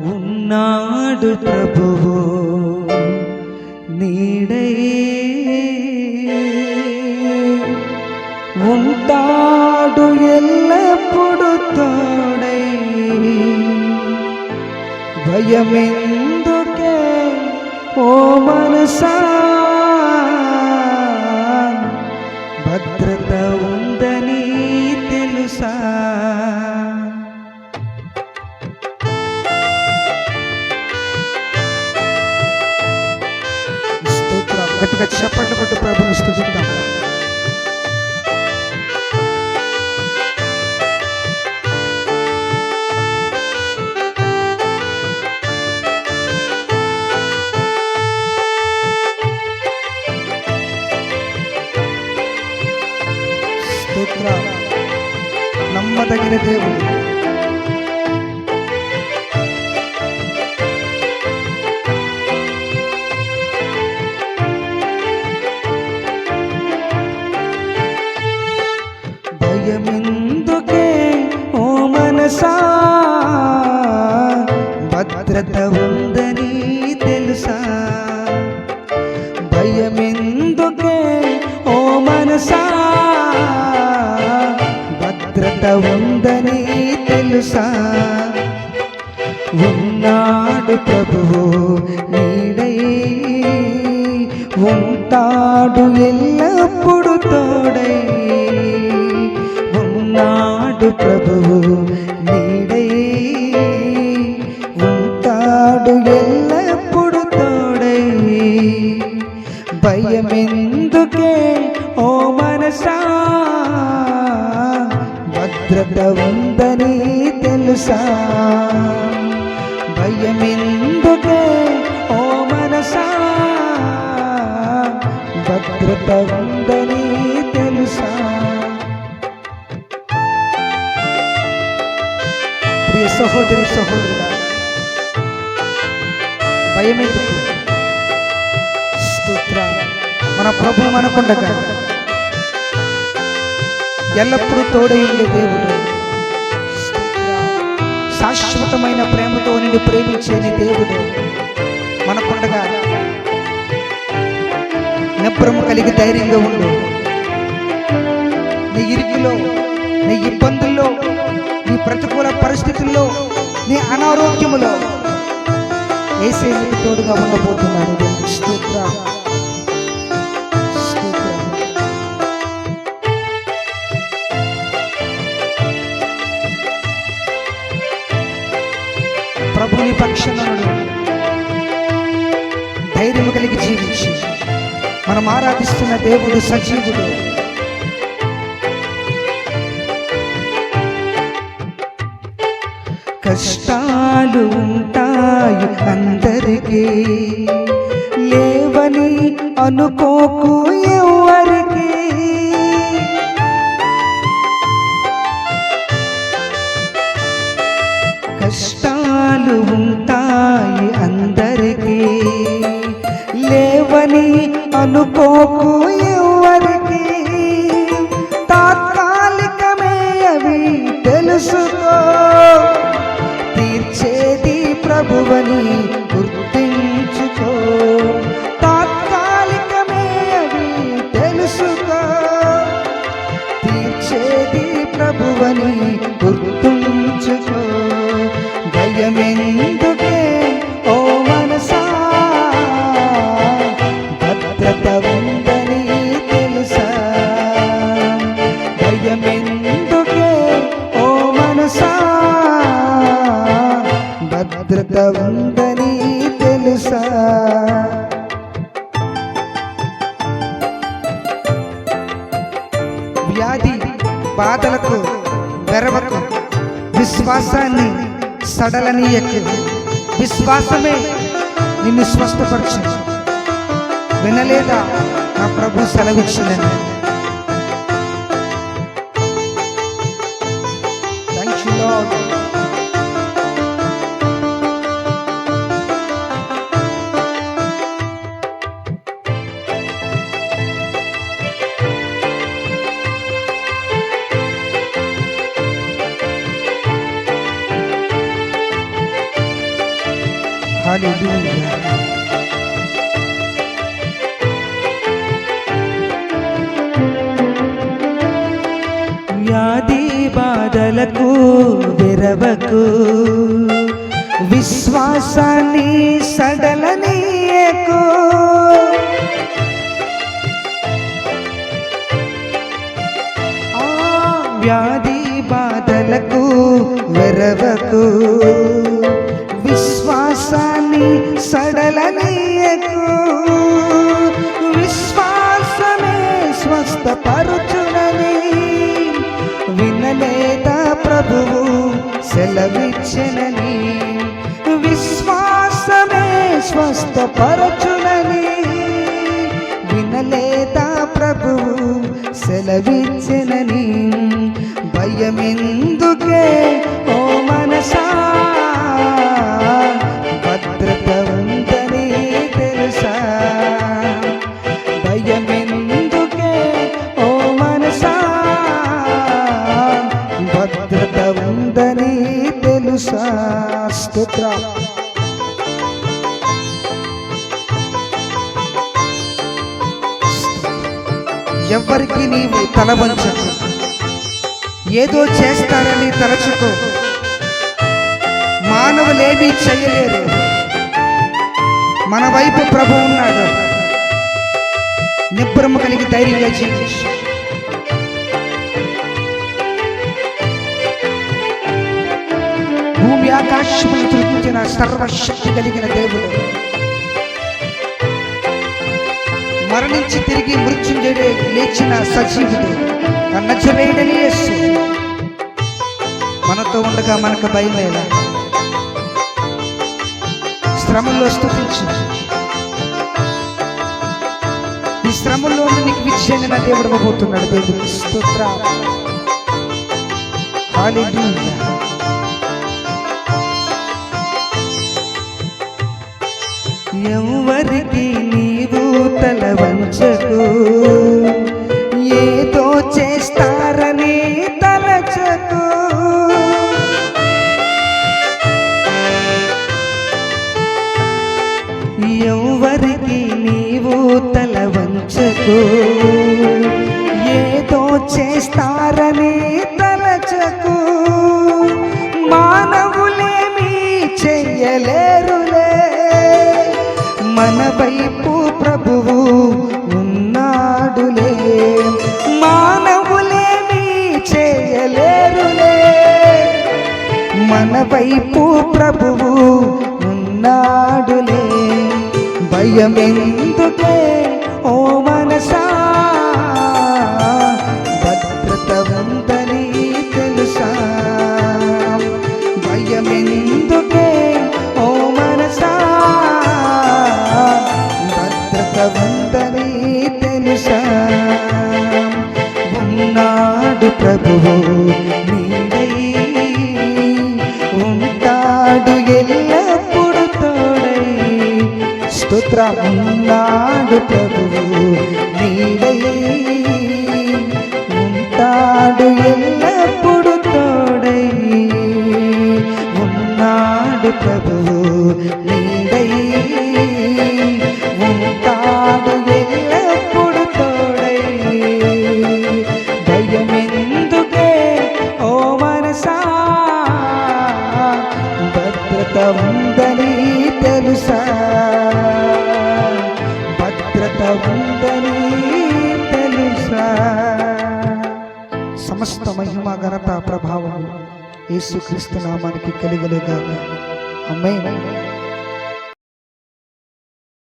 ఉన్నాడు ప్రభువు నీడై ఉంటాడు ఎల్లప్పుడు తోడై భయమెందుకే ఓ మనసా భద్రత గట్టిగా చెప్పండి కొట్టు ప్రభుని స్థుతిద్దాం స్తోత్ర నమ్మదగిన దేవుడు భద్రత ఉందని తెలుసా ఉన్నాడు ప్రభువు నీడై ఉంటాడు ఎల్లప్పుడు తోడై ఉన్నాడు ప్రభువు నీడై భయమెందుకే ఓ మనసా భద్రత ఉందని తెలుసా? ప్రియ సహోదరి సహోదరుడా భయమెందుకు స్తోత్ర. మన ప్రభు మనకుండగా ఎల్లప్పుడూ తోడై ఉండే దేవుడు. శాశ్వతమైన ప్రేమతో నిన్ను ప్రేమించేని దేవుడు మనకుండగా. నిబ్రము కలిగి ధైర్యంగా ఉండు. నీ ఇరుకులో నీ ఇబ్బందుల్లో నీ ప్రతికూల పరిస్థితుల్లో నీ అనారోగ్యములో ఏసే తోడుగా ఉండబోతున్నాడు స్తోత్ర ధైర్యం కలిగి జీవించి మనం ఆరాధిస్తున్న దేవుడు సజీవుడు. కష్టాలు ఉంటాయి అందరికీ లేవని అనుకోకు ఎవరికి కష్టాలు ఉంటాయి అందరికీ లేవని అనుకోకు ఎవరికి తాత్కాలికమే అవి తెలుసుకో. తీర్చేది ప్రభువని వ్యాధి బాధలకు వెరవకు విశ్వాసాన్ని సడలనీయకు. విశ్వాసమే నిన్ను స్వస్థపరచు. వినలేదా నా ప్రభు సెలవిచ్చిందని హల్లెలూయా వ్యాధి బాధలకు విరవకు విశ్వాసాన్ని సడలనీయకు. వ్యాధి బాధలకు విరవకు విశ్వాసాన్ని సడలనీయకు. విశ్వాసమే స్వస్థపరుచునని వినలేత ప్రభువు సెలవిచ్చనని. విశ్వాసమే స్వస్థపరచునని వినలేత ప్రభువు సెలవిచ్చనని. భయమెందుకే ఓ మనసా? స్తోత్ర ఎవరికి నీవు తలవంచకు ఏదో చేస్తారని తలచుకో. మానవులేమీ చేయలేరు. మన వైపు ప్రభు ఉన్నాడు. నిబ్బరము కలిగి ధైర్యంగా జీవించు. భూమి ఆకాశములు తృప్తించిన సర్వశక్తి కలిగిన దేవుడు. మరణించి తిరిగి మృత్యుంజయుడే లేచిన సజీవుడు నచ్చవేయడని యేసు. మనతో ఉండగా మనకు భయమేలా శ్రమంలో స్థుతించు ఈ శ్రమంలో నీకు విజయాన్ని నా దేవుడు ఇవ్వబోతున్నాడు. దేవుడు స్తోత్ర హల్లెలూయా ఎవరికి నీవు తల వంచకు ఏదో చేస్తారని తలచకు. ఎవరికి నీవు తల వంచకు భయమెందుకే స్తోత్ర ఉన్నాడు ప్రభువు నీడై ఉంటాడు ఎల్లప్పుడు తోడై ఉన్నాడు ప్రభువు నీడై యేసుక్రీస్తు నామానికి కలిగలుగా అమ్మాయి